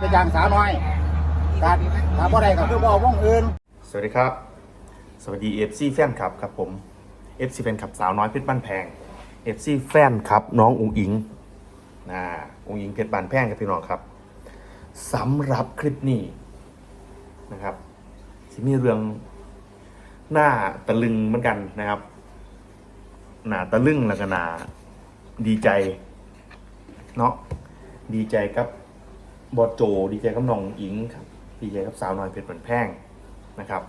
ไปจ้างสาวน้อยการถ้าบ่ได้ก็คือบ่เอาวงอื่น สวัสดีครับ สวัสดี FC แฟนคลับครับผม FC แฟนคลับสาวน้อยเพชรบ้านแพง FC แฟนคลับน้องอุ๋งอิงนะอุ๋งอิงเพชรบ้านแพงครับพี่น้องครับสำหรับคลิปนี้นะครับที่มีเรื่องหน้าตะลึงเหมือนกันนะครับ หน้าตะลึงแล้วก็หน้าดีใจเนาะดีใจกับ บอสโจดีใจกับน้องอิงครับดีใจกับสาวน้อยเพชรบ้านแพ่งนะครับ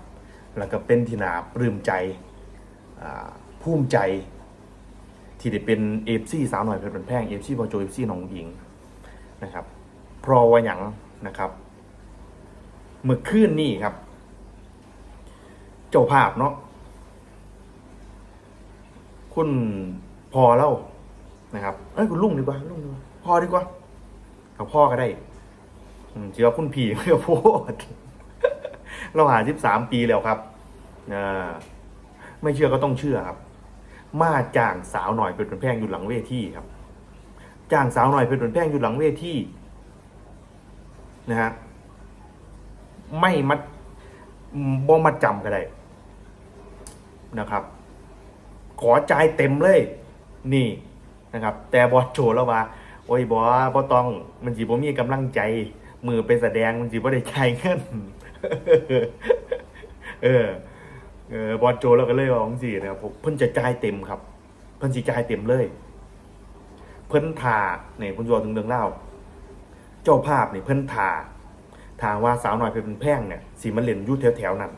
แล้วก็เป็นที่นาปลื้มใจภูมิใจที่ได้เป็นเอฟซีสาวหน่อยเพชรเป็นแพ่งเอฟซีบอโจเอฟซีน้องหญิงนะครับเพราะว่าหยังนะครับ เมื่อคืนนี่ครับ เจ้าภาพเนาะคุณพอเล่านะครับ เอ้ยคุณลุงดีกว่าลุงดีกว่าพอดีกว่าเอาพ่อก็ได้ อืมเชื่อคุณผีไม่พูดเราหาสิบสามปีแล้วครับอไม่เชื่อก็ต้องเชื่อครับ มาจ้างสาวหน่อยเป็นแพงอยู่หลังเวทีครับจ้างสาวหน่อยเป็นแพงอยู่หลังเวทีนะฮะไม่มัดบ่มัดจำก็ได้นะครับ ขอจ่ายเต็มเลย นี่นะครับ แต่บอสโจแล้วว่า โอ้ยบอสบอต้อง มันจีบ่มีกำลังใจ มือไปแสดงมันจีบ่ได้จ่ายเงินเออเออบอลโจเราก็เลยว่าของสี่นะครับผมเพิ่นจะจ่ายเต็มครับ เพิ่นสิจ่ายเต็มเลย เพิ่นทาเนี่ยคุณโยถึงเรื่องเล่า เจ้าภาพเนี่ยเพิ่นทาทางว่าสาวหน่อยเป็นแพ่งเนี่ยสีมันเล่นยุ่แถวๆนั้น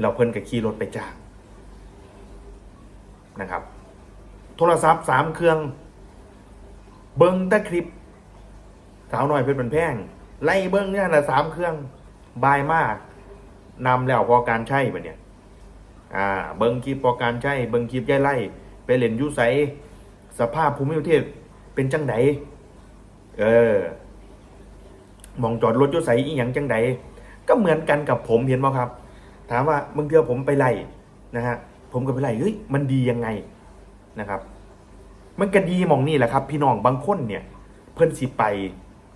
เราเพิ่นก็ขี่รถไปจ้างนะครับ โทรศัพท์สามเครื่อง เบิ้งแต่คลิป สาวหน่อยเป็นแพ่ง ไล่เบิ้งเนี่ยละสามเครื่องบายมากนำแล้วพอการใช้ปะเนี่ย อ่า เบิ้งคลิปพอการใช้เบิ้งคลิปย่ายไล่ไปเล่นยุไสสภาพภูมิประเทศเป็นจังไดเออมองจอดรถยุไสอีหยังจังไดก็เหมือนกันกับผมเห็นไหมครับ ถามว่าบางเทือผมไปไล่นะฮะผมก็ไปไล่เฮ้ยมันดียังไงนะครับ มันก็ดีมองนี่แหละครับ พี่น้องบางคนเนี่ย เพิ่นสิไป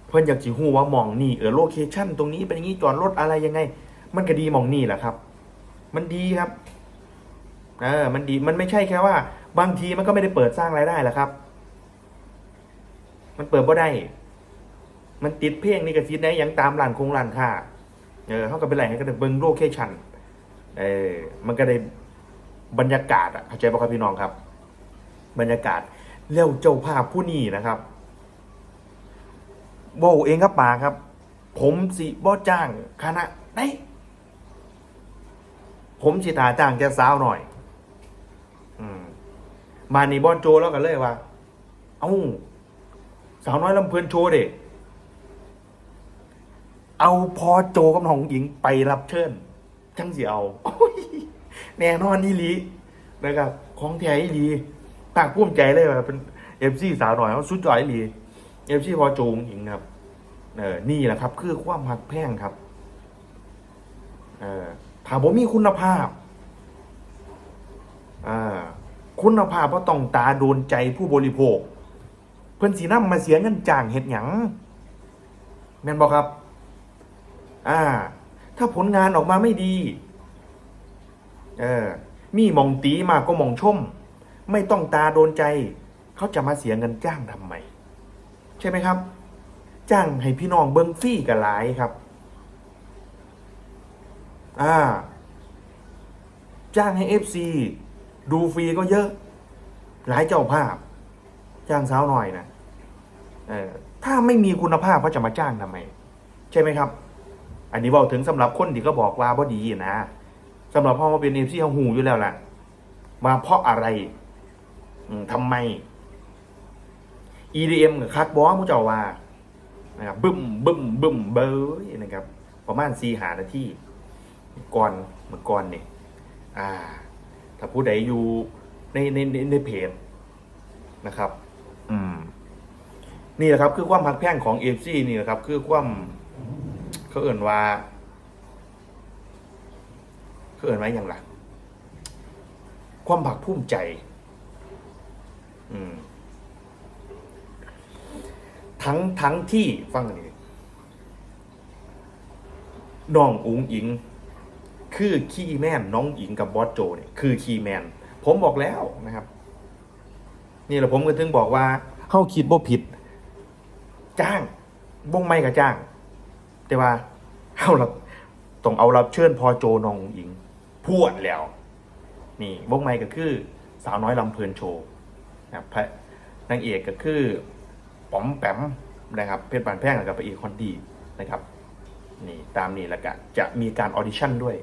เพิ่อนอยากสิฮู้ว่ามองนี่เออโลเคชั่นตรงนี้เป็นอย่างนี้จอดรถอะไรยังไง มันก็ดีมองนี่แหละครับ มันดีครับเออมันดีมันไม่ใช่แค่ว่า บางทีมันก็ไม่ได้เปิดสร้างรายได้แหละครับ มันเปิดบ่ได้ มันติดเพลงนี่ก็ติดได้ยังตามร้านคงร้านค้าเออเขาก็เป็นไรให้ก็ได้เบิ่งโลเคชั่นเออมันก็ได้บรรยากาศอะเข้าใจป่ะครับพี่น้องครับ บรรยากาศแล้วเจ้าภาพผู้นี้นะครับ ว่าเองครับป่าครับ ผมสิบ่จ้างคณะได้ผมสิตาจ้างจะสาวหน่อย อืมมานี่บอลโจแล้วกันเลยว่า เอ้า สาวน้อยลำเพลินโชว์เด็เอาพอโจกับน้องหญิงไปรับเชิญจังสิเอาแน่นอนนี่ลีนะครับ ของแท้อีลีตากภูมิใจเลยว่าเป็นเอฟซีสาวหน่อยเขาสุดยอดอีลี เอฟซีพอโจงหิงนะครับ เออนี่แหละครับ คือความหักแพงครับ เออถามผมมีคุณภาพอ่าคุณภาพเพราะต้องตาโดนใจผู้บริโภค เพิ่อนสีน้ำมาเสียเงินจ้างเห็ดหยังแม่นบอกครับ อ่า ถ้าผลงานออกมาไม่ดี เออ มีมองตีมากก็มองชม ไม่ต้องตาโดนใจ เขาจะมาเสียเงินจ้างทำไม ใช่ไหมครับจ้างให้พี่น้องเบิ้งฟรี่กับหลายครับ อ่า จ้างให้เอฟซีดูฟรีก็เยอะ หลายเจ้าภาพ จ้างสาวหน่อยนะเออถ้าไม่มีคุณภาพเขาจะมาจ้างทำไม ใช่ไหมครับ อันนี้บอกถึงสำหรับคนที่ก็บอกว่าบ่ดีนะสำหรับพ่อมาเป็นเอฟซีเขาหูอยู่แล้วล่ะ มาเพราะอะไรอืมทำไม EDM กับคัดบอสมูเจ้าว่านะครับบึ้มบึ้มบึ้มเบยนะครับ ประมาณสี่หานาทีก่อนเมื่อก่อนเนี่ยอ่า ถ้าผู้ใดอยู่ในในในในเพจนะครับ อืม นี่แหละครับ คือความพักแพงของเอฟซีนี่แหละครับ คือความเขาเอ่นว่าเขาเอ่นไว่าอย่างไรความผักภูมิใจ อืม ทั้งทั้งที่ฟังนนี้น้องอุ๋งอิง คือคีย์แมนน้องอิงกับบอสโจเนี่ยคือคีย์แมนผมบอกแล้วนะครับ นี่แหละผมก็ถึงบอกว่าเข้าคิดบ่ผิด จ้างวงไม่กับจ้าง แต่ว่าเอารับต้องเอารับเชิญพอโจน้องอุ๋งอิงพวดแล้ว นี่วงไม่ก็คือ สาวน้อยลำเพลินโชว์นะพระนางเอกก็คือ ป๋อมแปมนะครับเพชรบานแพงกับพระเอกคอนดีนะครับนี่ตามนี้แล้วก็จะมีการออดิชั่นด้วย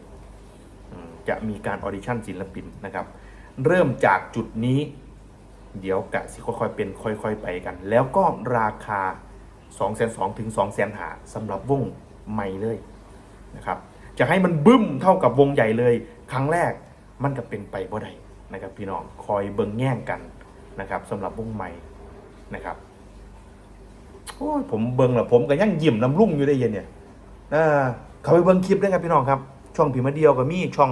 จะมีการออดิชั่นศิลปินนะครับ เริ่มจากจุดนี้ เดี๋ยวกะสิค่อยๆเป็นค่อยๆไปกัน แล้วก็ราคา 2 2 0 0 0ถึง2 0 0 0 0หาสำหรับวงใหม่เลยนะครับ จะให้มันบึ้มเท่ากับวงใหญ่เลย ครั้งแรกมันก็เป็นไปบ่ได้นะครับ พี่น้องคอยเบิ่งแง่งกันนะครับสำหรับวงใหม่นะครับ โอ้ยผมเบิ่งล้วผมก็ยังยิ้มน้ำรุ่งอยู่ได้เย็นเนี่ยเออเขาไปเบิ่งคลิปด้วยครับพี่น้องครับ ช่องพิมพ์เดียวก็มีช่อง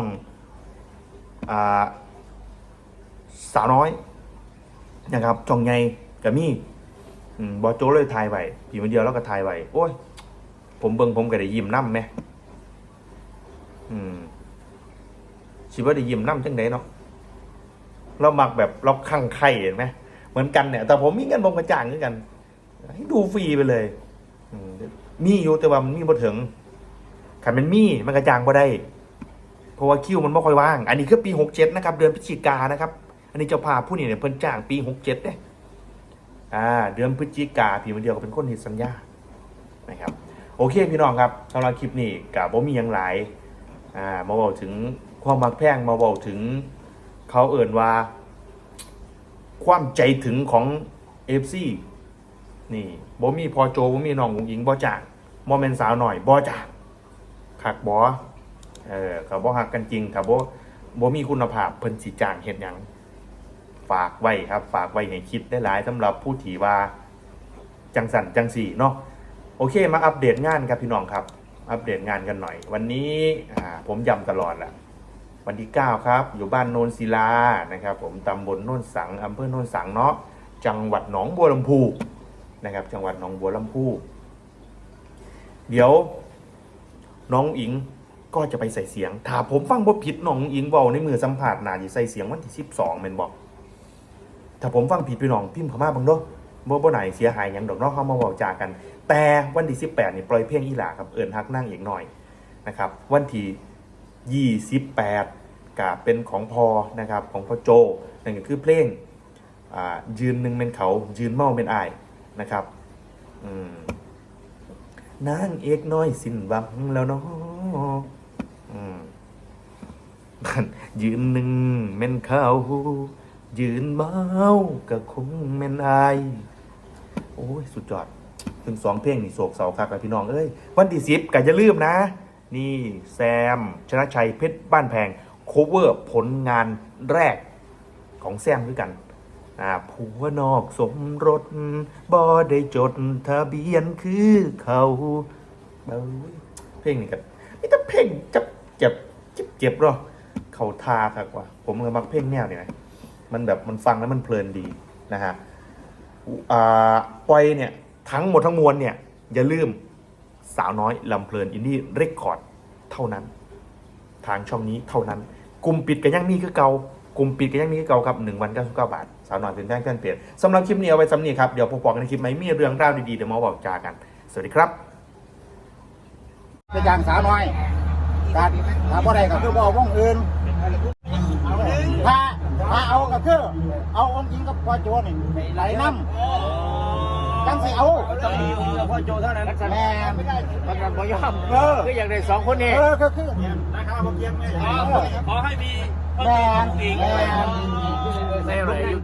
อ่าสาวน้อยนะครับช่องใหญ่ก็มีอืมบอโจเลยถ่ายไว้พิมพ์เดียวแล้วก็ถ่ายไว้โอ้ย ผมเบิ่งผมก็ได้ยิ้มน้ำไหมอืมชิว่าได้ยิ้มน้ำจังไดเนาะเรามักแบบเราข้างไข่เห็นไหมเหมือนกันเนี่ย แต่ผมมีเงินผมกระจ่างเหมือนกัน ให้ดูฟรีไปเลยมีอยู่แต่ว่ามันมีบ่ถึงขันเป็นมีมันกระจางบ่ได้ เพราะว่าคิวมันไม่ค่อยว่าง อันนี้คือปีหกเจ็ดนะครับ เดือนพฤศจิกานะครับ อันนี้เจ้าภาพผู้นี้เนี่ยเพิ่นจ้างปีหกเจ็ดเนี่ยอ่า เดือนพฤศจิกาพี่มันเดียวก็เป็นคนเห็นสัญญานะครับโอเคพี่น้องครับสำหรับคลิปนี้กับบ่มีหยังหลายอ่ามาบอกถึงความมักแพงมาบอกถึง เขาเอ่นว่า ความใจถึงของเอฟซี นี่บ่มีพอโจบ่มีน้องอุ๋งอิงบ่จางบ่แม่นสาวหน่อยบ่จางคักบ่เออก็บ่ฮักกันจริงถ้าบ่บ่มีคุณภาพเพิ่นสิจ้างเฮ็ดหยังฝากไว้ครับ ฝากไว้ให้คิดได้หลายสำหรับผู้ที่ว่า จังสันจังสี่เนาะโอเคมาอัปเดตงานครับพี่น้องครับ อัปเดตงานกันหน่อย วันนี้อ่าผมย้ำตลอดแหละวันที่ 9 ครับ อยู่บ้านโนนศิลานะครับ ผมตำบลโนนสังอำเภอโนนสังเนาะจังหวัดหนองบัวลำพู นะครับ จังหวัดหนองบัวลำพู เดี๋ยวน้องอิงก็จะไปใส่เสียง ถ้าผมฟังบ่ผิดน้องอิงเบาในมือสัมผัสหนาจะใส่เสียงวันที่สิบสองเมนบอกถ้าผมฟังผิดพี่น้องพิมพ์เข้ามาบังด้อบ่บ่ไหนเสียหายหยังดอกเนอกเขามาบอกจากกัน แต่วันที่สิบแปดนี่ปล่อยเพลงอีหลาครับเอิญฮักนั่งอีกหน่อยนะครับ วันที่ยี่สิบแปดกับเป็นของพอนะครับของพ่อโจนั่นก็คือเพลงอ่ายืนหนึ่งเป็นเขายืนเมาเป็นอาย นะครับ อืมนางเอกน้อยสิ้นหวังแล้วเนาะอืมยืนหนึ่งเม่นเขายืนเมาก็คงแม่นอายโอ้ย สุดยอดถึงสองเพลงนี่โศกเสาคักพี่น้องเอ้ย วันที่สิบก็อย่าลืมนะ นี่แซม ชนะชัยเพชรบ้านแพง โคเวอร์ผลงานแรกของแซมด้วยกัน ผัวนอกสมรสบ่ได้จดทะเบียนคือเขาเบ้ยเพลงนี้กันนี่ถ้าเพลงจับเจ็บเจ็บเจ็บหรอเขาทาครับว่า ผมก็มักเพลงแนวนี่นะมันแบบมันฟังแล้วมันเพลินดีนะฮะอ่าปอยเนี่ยทั้งหมดทั้งมวลเนี่ยอย่าลืมสาวน้อยลำเพลินอินดี้เรคคอร์ดเท่านั้น ทางช่องนี้เท่านั้น กลุ่มปิดกันยังมีคือเก่า กลุ่มปิดกันยังมีคือเก่าครับหนึ่งวันเก้าสิบเก้าบาท สาวหน่อยเป็นแป้งเพื่อนเปลี่ยนสำหรับคลิปนี้เอาไว้สำนีครับ เดี๋ยวพบกันในคลิปไหมมีเรื่องราวดีๆ เดี๋ยวมาบอกจากัน สวัสดีครับจะจ้างสาวน้อยการถ้าบ่ได้ก็คือบ่เอาวงอื่นถ้าถ้าเอาก็คือเอาองค์หญิงกับพ่อโจนี่ไหลน้ำจังสิเอาต้องมีผมกับพ่อโจเท่านั้นแม่นมันกันบ่ยอมเออคืออย่างในสองคนนี้เออก็คือขอให้มีแม่นผู้หญิงแม่ นใส่อะไร